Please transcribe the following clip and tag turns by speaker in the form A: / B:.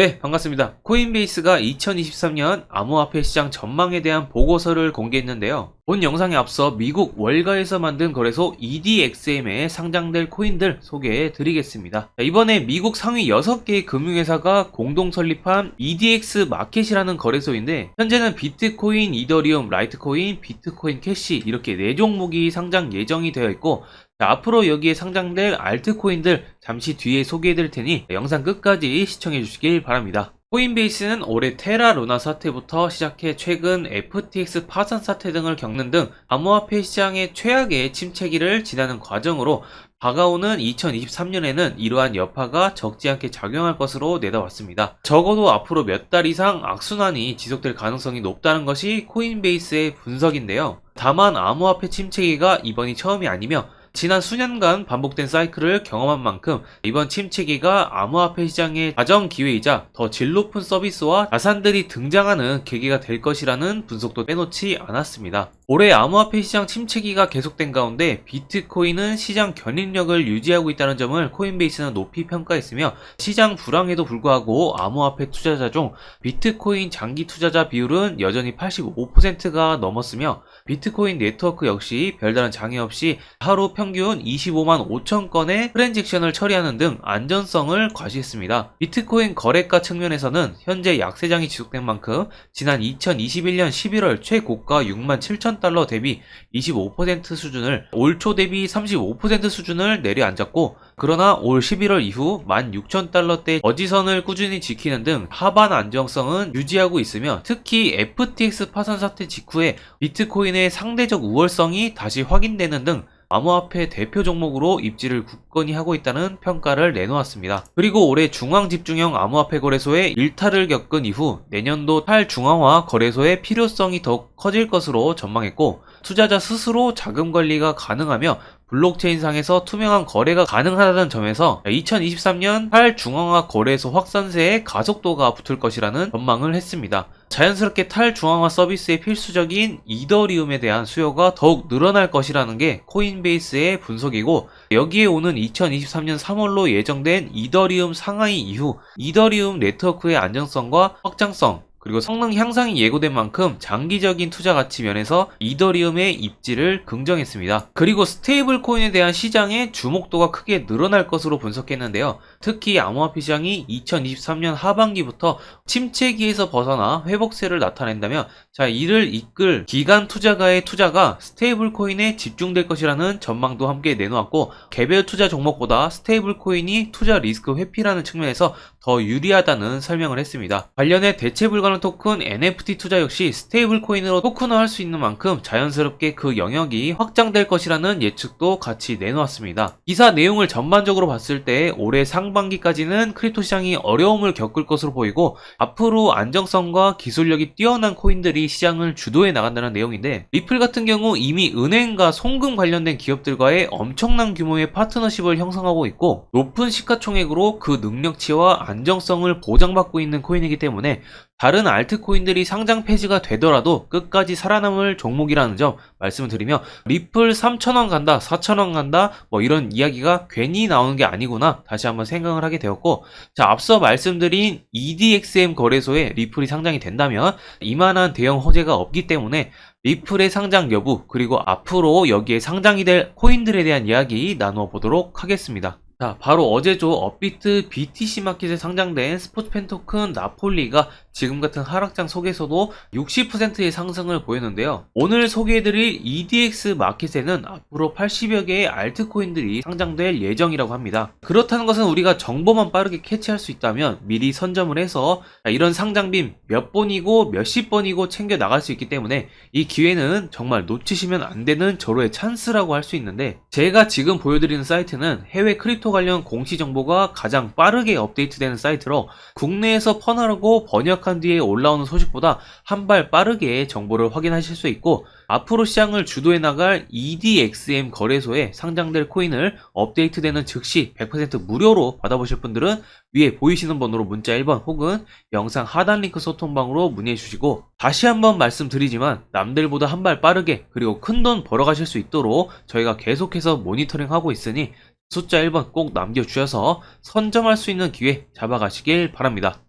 A: 네, 반갑습니다. 코인베이스가 2023년 암호화폐 시장 전망에 대한 보고서를 공개했는데요. 본 영상에 앞서 미국 월가에서 만든 거래소 EDXM에 상장될 코인들 소개해 드리겠습니다. 자, 이번에 미국 상위 6개의 금융회사가 공동 설립한 EDX 마켓이라는 거래소인데 현재는 비트코인, 이더리움, 라이트코인, 비트코인 캐시 이렇게 4종목이 상장 예정이 되어 있고 자, 앞으로 여기에 상장될 알트코인들 잠시 뒤에 소개해 드릴 테니 영상 끝까지 시청해 주시길 바랍니다. 코인베이스는 올해 테라 루나 사태부터 시작해 최근 FTX 파산 사태 등을 겪는 등 암호화폐 시장의 최악의 침체기를 지나는 과정으로 다가오는 2023년에는 이러한 여파가 적지 않게 작용할 것으로 내다왔습니다. 적어도 앞으로 몇 달 이상 악순환이 지속될 가능성이 높다는 것이 코인베이스의 분석인데요. 다만 암호화폐 침체기가 이번이 처음이 아니며 지난 수년간 반복된 사이클을 경험한 만큼 이번 침체기가 암호화폐 시장의 가정 기회이자 더 질 높은 서비스와 자산들이 등장하는 계기가 될 것이라는 분석도 빼놓지 않았습니다. 올해 암호화폐 시장 침체기가 계속된 가운데 비트코인은 시장 견인력을 유지하고 있다는 점을 코인베이스는 높이 평가했으며 시장 불황에도 불구하고 암호화폐 투자자 중 비트코인 장기 투자자 비율은 여전히 85%가 넘었으며 비트코인 네트워크 역시 별다른 장애 없이 하루 평균 25만 5천 건의 트랜잭션을 처리하는 등 안전성을 과시했습니다. 비트코인 거래가 측면에서는 현재 약세장이 지속된 만큼 지난 2021년 11월 최고가 6만 7천 달러 대비 25% 수준을 올 초 대비 35% 수준을 내려앉았고 그러나 올 11월 이후 16,000달러대 어지선을 꾸준히 지키는 등 하반 안정성은 유지하고 있으며 특히 FTX 파산 사태 직후에 비트코인의 상대적 우월성이 다시 확인되는 등 암호화폐 대표 종목으로 입지를 굳건히 하고 있다는 평가를 내놓았습니다. 그리고 올해 중앙집중형 암호화폐 거래소의 일탈을 겪은 이후 내년도 탈중앙화 거래소의 필요성이 더욱 커질 것으로 전망했고 투자자 스스로 자금 관리가 가능하며 블록체인상에서 투명한 거래가 가능하다는 점에서 2023년 탈중앙화 거래소 확산세에 가속도가 붙을 것이라는 전망을 했습니다. 자연스럽게 탈중앙화 서비스의 필수적인 이더리움에 대한 수요가 더욱 늘어날 것이라는 게 코인베이스의 분석이고 여기에 오는 2023년 3월로 예정된 이더리움 상하이 이후 이더리움 네트워크의 안정성과 확장성 그리고 성능 향상이 예고된 만큼 장기적인 투자 가치 면에서 이더리움의 입지를 긍정했습니다. 그리고 스테이블 코인에 대한 시장의 주목도가 크게 늘어날 것으로 분석했는데요. 특히 암호화폐 시장이 2023년 하반기부터 침체기에서 벗어나 회복세를 나타낸다면 자 이를 이끌 기간 투자가의 투자가 스테이블 코인에 집중될 것이라는 전망도 함께 내놓았고 개별 투자 종목보다 스테이블 코인이 투자 리스크 회피라는 측면에서 더 유리하다는 설명을 했습니다. 관련해 대체 불가능 토큰 NFT 투자 역시 스테이블 코인으로 토큰화할 수 있는 만큼 자연스럽게 그 영역이 확장될 것이라는 예측도 같이 내놓았습니다. 기사 내용을 전반적으로 봤을 때 올해 상반기까지는 크립토 시장이 어려움을 겪을 것으로 보이고 앞으로 안정성과 기술력이 뛰어난 코인들이 시장을 주도해 나간다는 내용인데 리플 같은 경우 이미 은행과 송금 관련된 기업들과의 엄청난 규모의 파트너십을 형성하고 있고 높은 시가총액으로 그 능력치와 안정성을 보장받고 있는 코인이기 때문에 다른 알트코인들이 상장 폐지가 되더라도 끝까지 살아남을 종목이라는 점 말씀을 드리며 리플 3,000원 간다, 4,000원 간다, 뭐 이런 이야기가 괜히 나오는 게 아니구나 다시 한번 생각을 하게 되었고 자, 앞서 말씀드린 EDXM 거래소에 리플이 상장이 된다면 이만한 대형 호재가 없기 때문에 리플의 상장 여부 그리고 앞으로 여기에 상장이 될 코인들에 대한 이야기 나누어 보도록 하겠습니다. 자, 바로 어제죠. 업비트 BTC 마켓에 상장된 스포츠 펜 토큰 나폴리가 지금 같은 하락장 속에서도 60%의 상승을 보였는데요. 오늘 소개해드릴 EDX 마켓에는 앞으로 80여 개의 알트코인들이 상장될 예정이라고 합니다. 그렇다는 것은 우리가 정보만 빠르게 캐치할 수 있다면 미리 선점을 해서 이런 상장빔 몇 번이고 몇십 번이고 챙겨 나갈 수 있기 때문에 이 기회는 정말 놓치시면 안 되는 절호의 찬스라고 할 수 있는데 제가 지금 보여드리는 사이트는 해외 크립토 관련 공시 정보가 가장 빠르게 업데이트되는 사이트로 국내에서 퍼나르고 번역 한 뒤에 올라오는 소식보다 한 발 빠르게 정보를 확인하실 수 있고 앞으로 시장을 주도해 나갈 EDXM 거래소에 상장될 코인을 업데이트되는 즉시 100% 무료로 받아보실 분들은 위에 보이시는 번호로 문자 1번 혹은 영상 하단 링크 소통방으로 문의해 주시고 다시 한번 말씀드리지만 남들보다 한 발 빠르게 그리고 큰 돈 벌어가실 수 있도록 저희가 계속해서 모니터링 하고 있으니 숫자 1번 꼭 남겨주셔서 선점할 수 있는 기회 잡아가시길 바랍니다.